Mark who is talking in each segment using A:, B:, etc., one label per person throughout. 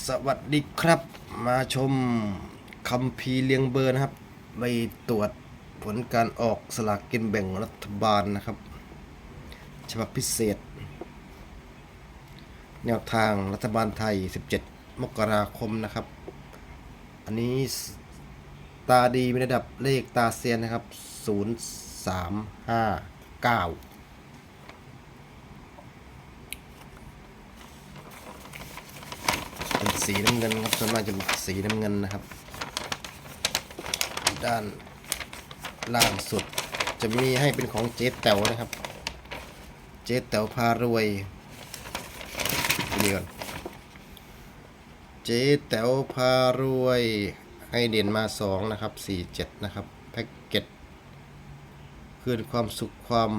A: สวัสดีครับ มาชมคัมภีเลียงเบอร์นะครับ ไปตรวจผลการออกสลากกินแบ่งรัฐบาลนะครับ ฉบับพิเศษ แนวทางรัฐบาลไทย 17 มกราคมนะครับ อันนี้ตาดีมีระดับเลขตาเซียนนะครับ 0 3 5 9 เป็น สีน้ำเงินครับส่วนมากจะเป็นสีน้ำเงินนะครับ ด้านล่างสุดจะมีให้เป็นของเจ๊แต๋วนะครับ เจ๊แต๋วพารวยเดี๋ยวก่อนเจ๊แต๋วพารวยให้เด่นมาสองนะครับสี่เจ็ดนะครับแพ็กเกจคืนความสุขความ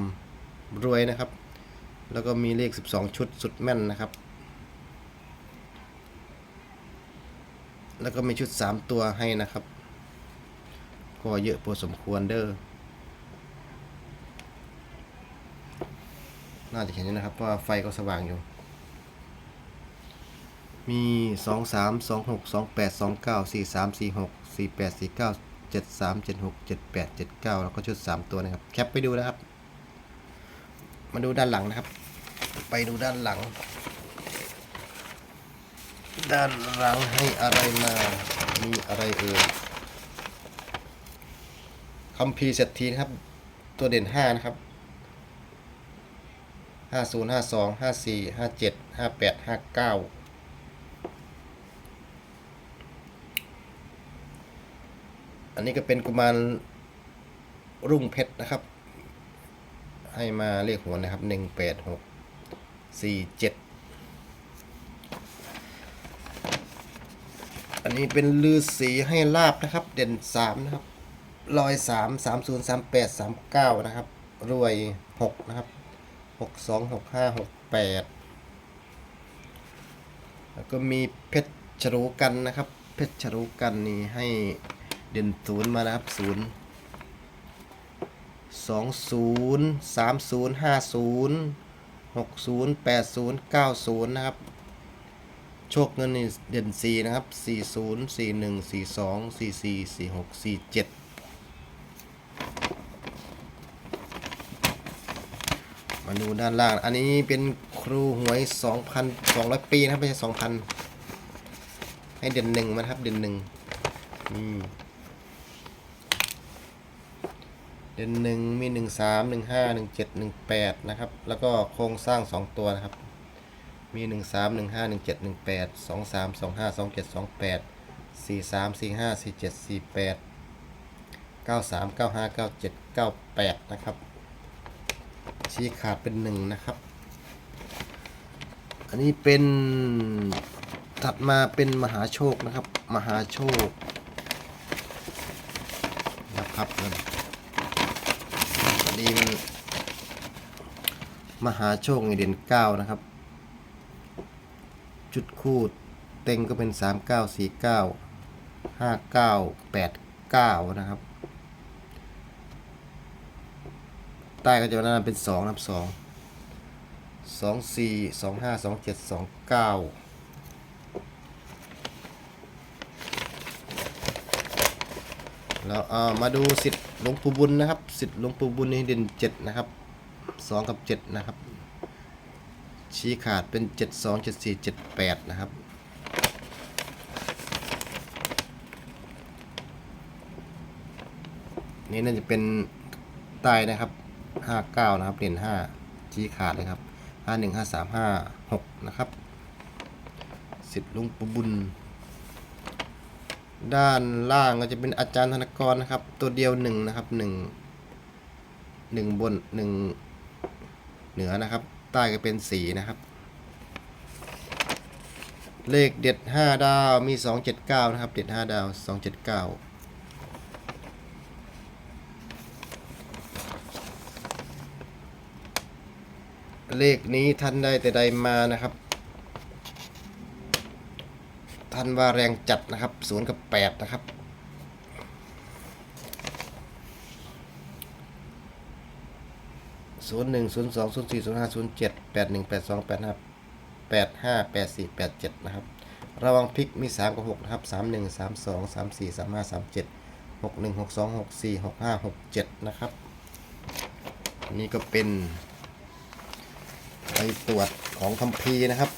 A: รวยนะครับ แล้วก็มีเลข 12 ชุดสุดแม่นนะครับ แล้วก็มีชุด 3 ตัวให้นะครับ ก็เยอะพอสมควรเด้อน่าจะเห็นนะครับว่าไฟก็สว่างอยู่ มี 2 3 2 6 2 8 2 9 4 3 4 6 4 8 4 9 7 3 7 6 7 8 7 9 แล้วก็ชุด 3 ตัวนะครับ แคปไปดูนะครับ มาดูด้านหลังนะครับ ไปดูด้านหลัง ด้านหลังให้อะไรมา มีอะไรเอ่ยคัมภีเศรษฐีนะครับ ตัวเด่นห้านะครับห้าศูนย์ห้าสองห้าสี่ห้าเจ็ดห้าแปดห้าเก้าอันนี้ก็เป็นกุมารรุ่งเพชรนะครับ ให้มาเลขหัวนะครับหนึ่งแปดหกสี่เจ็ด อันนี้เป็นลือสีให้ลาบนะครับ เด่นสามนะครับลอยสามสามศูนย์สามแปดสามเก้านะครับ รวยหกนะครับหกสองหกห้าหกแปดแล้วก็มีเพชรฉรูกันนะครับ เพชรฉรูกันนี่ให้เด่นศูนย์มานะครับศูนย์สองศูนย์สามศูนย์ห้าศูนย์หกศูนย์แปดศูนย์เก้าศูนย์นะครับ โชคเงินนี่เด่น 4 นะครับ 40 41 42 44 46 47 มาดูด้านล่าง อันนี้เป็นครูหวย 2,200 ปีนะครับ ไม่ใช่ 2,000 ให้เด่นหนึ่งมานะครับ เด่นหนึ่งเด่นหนึ่งมีหนึ่งสามหนึ่งห้าหนึ่งเจ็ดหนึ่งแปดนะครับ แล้วก็โครงสร้างสองตัวนะครับ มีหนึ่งสามหนึ่งห้าหนึ่งเจ็ดหนึ่งแปดสองสามสองห้าสองเจ็ดสองแปดสี่สามสี่ห้าสี่เจ็ดสี่แปดเก้าสามเก้าห้าเก้าเจ็ดเก้าแปดนะครับ ชี้ขาดเป็นหนึ่งนะครับ อันนี้เป็นถัดมาเป็นมหาโชคนะครับ มหาโชคนะครับอันนี้มันมหาโชคนี่เด่นเก้านะครับ จุดคูดเต็งก็เป็น 3 9 4 9 5 9 8 9 นะครับ ใต้ก็จะนั่นเป็น2นะครับ2 2 4 2 5 2 7 2 9แล้วเอามาดูสิทธิ์หลวงปู่บุญนะครับ สิทธิ์หลวงปู่บุญนี่เด่น7นะครับ2กับ7นะครับ ชี้ขาดเป็น 7 2 7 4 7 8 นะครับ นี่น่าจะเป็นใต้นะครับ 59 นะครับเหรียญ5ชี้ขาดเลยครับ 51 53 56 นะครับ สิทธิ์ลุงปู่บุญ ด้านล่างก็จะเป็นอาจารย์ธนกรนะครับ ตัวเดียวหนึ่งนะครับหนึ่งหนึ่งบนหนึ่งเหนือนะครับ ใต้ก็เป็นสีนะครับ เลขเด็ด 5 ดาวมี 279 นะครับ เด็ด 5 ดาว 279เลขนี้ท่านได้แต่ใดมานะครับ ท่านว่าแรงจัดนะครับ0กับ8นะครับ ศูนย์หนึ่งศูนย์สองศูนย์สี่ศูนย์ห้าศูนย์เจ็ดแปดหนึ่งแปดสองแปดห้าแปดห้าแปดสี่แปดเจ็ดนะครับระวังพลิกมี3กับ6นะครับ3 1 3 2 3 4 3 5 3 7 6 1 6 2 6 4 6 5 6 7นะครับนนี้ก็เป็นไปตรวจของคัมภีร์นะครับ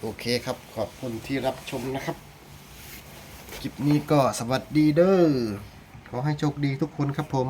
A: โอเคครับขอบคุณที่รับชมนะครับคลิปนี้ก็สวัสดีเด้อขอให้โชคดีทุกคนครับผม